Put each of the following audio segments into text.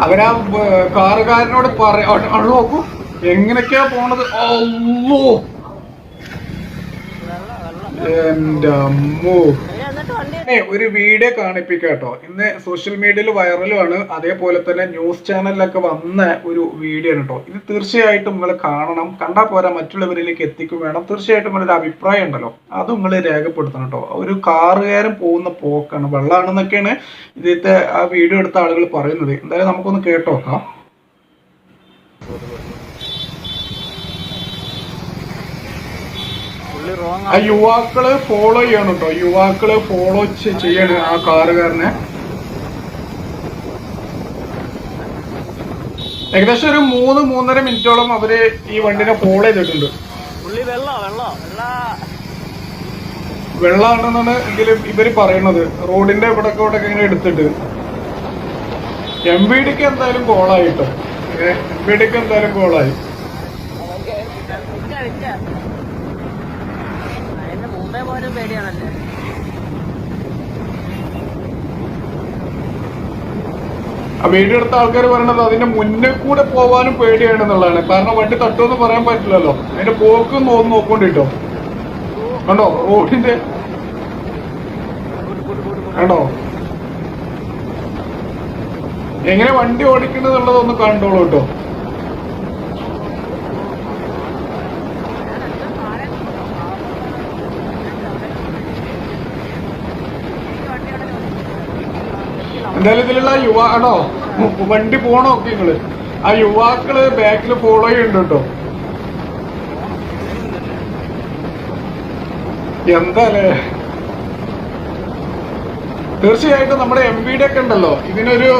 അവരാ കാറുകാരനോട് പറ അവിടെ അവിടെ നോക്കൂ എങ്ങനെയൊക്കെയാ പോണത്? ഓ എന്റെ അമ്മോ! ഏ ഒരു വീഡിയോ കാണിപ്പിക്കാം കേട്ടോ. ഇന്ന് സോഷ്യൽ മീഡിയയിൽ വൈറലുമാണ്. അതേപോലെ തന്നെ ന്യൂസ് ചാനലിലൊക്കെ വന്ന ഒരു വീഡിയോ ആണ് കേട്ടോ. ഇത് തീർച്ചയായിട്ടും നിങ്ങൾ കാണണം. കണ്ടാൽ പോരാ മറ്റുള്ളവരിലേക്ക് എത്തിക്കും വേണം. തീർച്ചയായിട്ടും നിങ്ങളുടെ അഭിപ്രായം ഉണ്ടല്ലോ. അത് നിങ്ങൾ രേഖപ്പെടുത്തണം കേട്ടോ. ഒരു കാറുകാരൻ പോകുന്ന പോക്കാണ് വെള്ളമാണെന്നൊക്കെയാണ് ഇതിലത്തെ ആ വീഡിയോ എടുത്ത ആളുകൾ പറയുന്നത്. എന്തായാലും നമുക്കൊന്ന് കേട്ടോക്കാം. ആ യുവാക്കൾ ഫോളോ ചെയ്യണം കേട്ടോ യുവാക്കൾ ഫോളോ ചെയ്യണം ആ കാറുകാരനെ. ഏകദേശം ഒരു മൂന്ന് മൂന്നര മിനിറ്റോളം അവർ ഈ വണ്ടിനെ ഫോളോ ചെയ്തിട്ടുണ്ട്. വെള്ളാണെന്നാണ് എങ്കിലും ഇവർ പറയുന്നത് റോഡിന്റെ ഇവിടെ ഇവിടെ ഇങ്ങനെ എടുത്തിട്ട്. എം വി ഡിക്ക് എന്തായാലും കോളായിട്ടോ എം വി ഡിക്ക് എന്തായാലും കോളായി മുമ്പേ പോലും പേടിയാണല്ലേ വീഡിയോ എടുത്ത ആൾക്കാർ പറയണത് അതിന്റെ മുന്നേ കൂടെ പോവാനും പേടിയാണെന്നുള്ളതാണ്. കാരണം വണ്ടി തട്ടുമെന്ന് പറയാൻ പറ്റില്ലല്ലോ. അതിന്റെ പോക്ക് നോന്ന് നോക്കൊണ്ടിട്ടോ. കണ്ടോ? റോഡിന്റെ കണ്ടോ? എങ്ങനെ വണ്ടി ഓടിക്കണെന്നുള്ളതൊന്ന് കണ്ടോളൂ കേട്ടോ എന്തായാലും ഇതിലുള്ള യുവാ ആണോ വണ്ടി പോണോ നിങ്ങൾ? ആ യുവാക്കൾ ബാക്കിൽ ഫോളോ ചെയ്യുന്നുണ്ട് കേട്ടോ. എന്താലേ തീർച്ചയായിട്ടും നമ്മുടെ എം ഡി ഒക്കെ ഉണ്ടല്ലോ. ഇതിനൊരു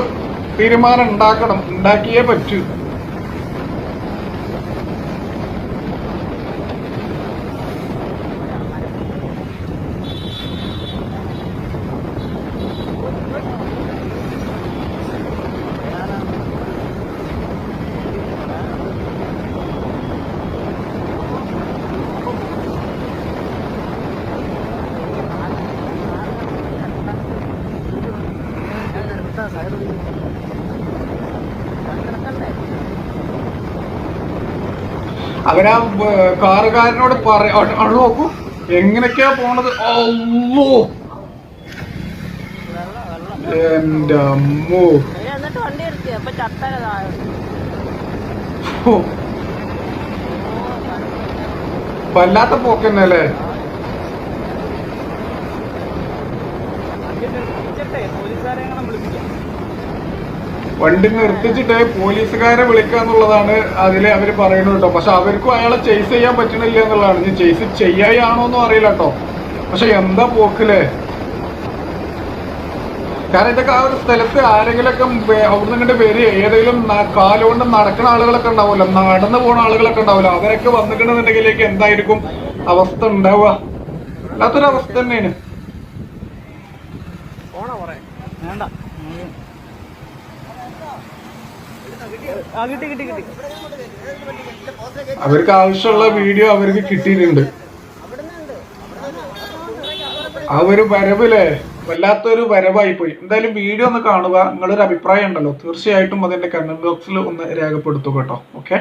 തീരുമാനം ഉണ്ടാക്കണം. ഉണ്ടാക്കിയേ പറ്റൂ. അവരാ കാറുകാരനോട് പറ അവിടെ അവിടെ നോക്കൂ. എങ്ങനെയൊക്കെയാ പോണത്? ഓ എന്റെ അമ്മോ. എന്നിട്ട് വണ്ടി എടുത്തി അപ്പൊ ചത്തല താഴെ. ഹോ. വല്ലാത്ത പോക്കന്നെ അല്ലേ പോലീസുകാരെ വിളിപ്പിക്കാം. വണ്ടി നിർത്തിച്ചിട്ട് പോലീസുകാരെ വിളിക്കുക എന്നുള്ളതാണ് അതിലെ അവർ പറയുന്നത് കേട്ടോ. പക്ഷെ അവർക്കും അയാളെ ചേസ് ചെയ്യാൻ പറ്റണില്ല എന്നുള്ളതാണ്. ഇനി ചേസ് ചെയ്യായാണോ എന്നും അറിയില്ല കേട്ടോ. പക്ഷെ എന്താ പോക്കിലേ? കാരണം ഇതൊക്കെ ആ ഒരു സ്ഥലത്ത് ആരെങ്കിലൊക്കെ അവിടുന്ന് ഇങ്ങോട്ട് വരിക. ഏതെങ്കിലും കാലുകൊണ്ട് നടക്കുന്ന ആളുകളൊക്കെ ഉണ്ടാവുമല്ലോ. നടന്നു പോണ ആളുകളൊക്കെ ഉണ്ടാവുമല്ലോ. അവരൊക്കെ വന്നിട്ടുണ്ടെന്നുണ്ടെങ്കിലേക്ക് എന്തായിരിക്കും അവസ്ഥ ഉണ്ടാവുക? അല്ലാത്തൊരവസ്ഥ തന്നെയാണ്. വേണ്ട ആ കിട്ടി കിട്ടി കിട്ടി അവർക്ക് ആവശ്യമുള്ള വീഡിയോ അവർക്ക് കിട്ടിയിട്ടുണ്ട്. ആ ഒരു വരവില്ലേ വല്ലാത്തൊരു വരവായി പോയി എന്തായാലും വീഡിയോ ഒന്ന് കാണുക. നിങ്ങളൊരു അഭിപ്രായം ഉണ്ടല്ലോ. തീർച്ചയായിട്ടും അതിന്റെ കമന്റ് ബോക്സിൽ ഒന്ന് രേഖപ്പെടുത്തുക കേട്ടോ. ഓക്കെ